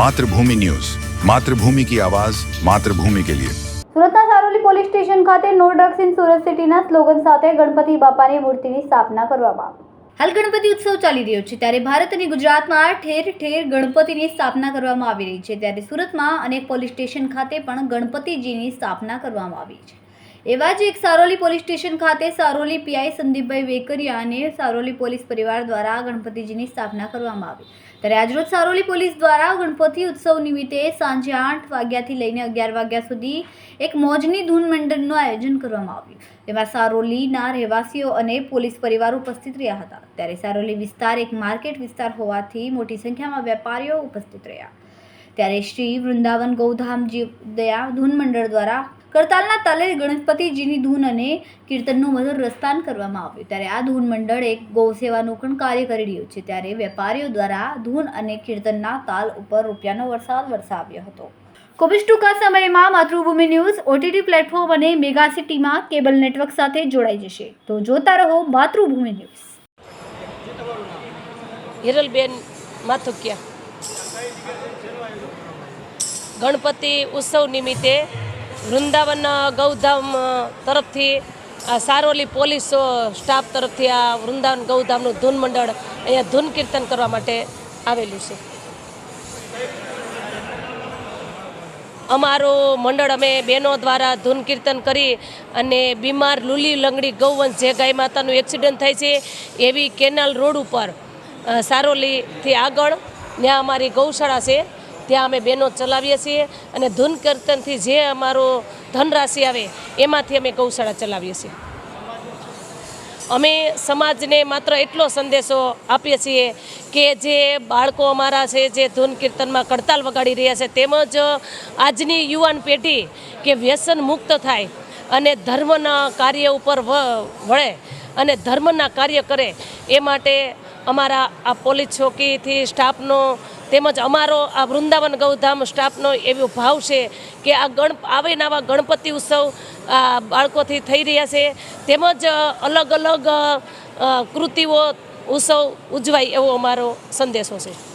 Mathrubhumi news. Mathrubhumi કી આવાજ માતૃભૂમિ કે લિયે. સુરતના સારોલી પોલીસ સ્ટેશન ખાતે નો ડ્રગ્સ ઇન સુરત સિટીના સ્લોગન સાથે ગણપતિ બાપાની મૂર્તિની સ્થાપના કરવામાં હાલ ગણપતિ ઉત્સવ ચાલી રહ્યો છે. ત્યારે ભારત અને ગુજરાતમાં ઠેર ઠેર ગણપતિની સ્થાપના કરવામાં આવી રહી છે. ત્યારે સુરતમાં અનેક પોલીસ સ્ટેશન ખાતે પણ ગણપતિજીની સ્થાપના કરવામાં આવી છે. એવા જ એક સારોલી પોલીસ સ્ટેશન ખાતે સારોલી પીઆઈ સંદીપભાઈ વેકરિયા અને સારોલી પોલીસ પરિવાર દ્વારા ગણપતિજીની સ્થાપના કરવામાં આવી. ત્યારે આજરોજ સારોલી પોલીસ દ્વારા ગણપતિ ઉત્સવ નિમિત્તે સાંજે આઠ વાગ્યાથી લઈને અગિયાર વાગ્યા સુધી એક મોજની ધૂન મંડળનું આયોજન કરવામાં આવ્યું. તેમાં સારોલીના રહેવાસીઓ અને પોલીસ પરિવાર ઉપસ્થિત રહ્યા હતા. ત્યારે સારોલી વિસ્તાર એક માર્કેટ વિસ્તાર હોવાથી મોટી સંખ્યામાં વેપારીઓ ઉપસ્થિત રહ્યા. ત્યારે શ્રી વૃંદાવન ગૌધામજી દયા ધૂન મંડળ દ્વારા કરતાલના તાલે ગણપતિજીની ધૂન અને કીર્તનનું મધુર રસપાન કરવામાં આવ્યું. ત્યારે આ ધૂન મંડળ એક ગૌ સેવાનું પણ કાર્ય કરી રહ્યું છે. ત્યારે વેપારીઓ દ્વારા ધૂન અને કીર્તનના તાલ ઉપર રૂપિયાનો વરસાદ વરસાવ્યો હતો. કોવિડ ટૂંકા સમયમાં માતૃભૂમિ ન્યૂઝ ઓટીટી પ્લેટફોર્મ અને મેગા સિટીમાં કેબલ નેટવર્ક સાથે જોડાઈ જશે. તો જોતા રહો માતૃભૂમિ ન્યૂઝ. હિરલબેન માથુકિયા. ગણપતિ ઉત્સવ નિમિત્તે વૃંદાવન, ગૌધામ તરફથી સારોલી પોલીસ સ્ટાફ તરફથી આ વૃંદાવન, ગૌધામનું ધૂન મંડળ અહીંયા ધૂન કીર્તન કરવા માટે આવેલું છે. અમારું મંડળ અમે બહેનો દ્વારા ધૂન કીર્તન કરી અને બીમાર લૂલી લંગડી ગૌવંશ જે ગાય માતાનું એક્સિડન્ટ થાય છે, એવી કેનાલ રોડ ઉપર સારોલીથી આગળ ત્યાં અમારી ગૌશાળા છે. ત્યાં અમે બહેનો ચલાવીએ છીએ અને ધૂન કીર્તનથી જે અમારો ધનરાશિ આવે, એમાંથી અમે ગૌશાળા ચલાવીએ છીએ. અમે સમાજને માત્ર એટલો સંદેશો આપીએ છીએ કે જે બાળકો અમારા છે, જે ધૂન કીર્તનમાં કડતાલ વગાડી રહ્યા છે, તેમજ આજની યુવાન પેઢી કે વ્યસન મુક્ત થાય અને ધર્મના કાર્ય ઉપર વળે અને ધર્મના કાર્ય કરે, એ માટે અમારા આ પોલીસ ચોકીથી સ્ટાફનો તેમજ અમારો આ વૃંદાવન ગૌધામ સ્ટાફનો એવો ભાવ છે કે આ ગણ આવે નવા ગણપતિ ઉત્સવ, આ બાળકોથી થઈ રહ્યા છે. તેમજ અલગ અલગ કૃતિઓ ઉત્સવ ઉજવાય એવો અમારો સંદેશો છે.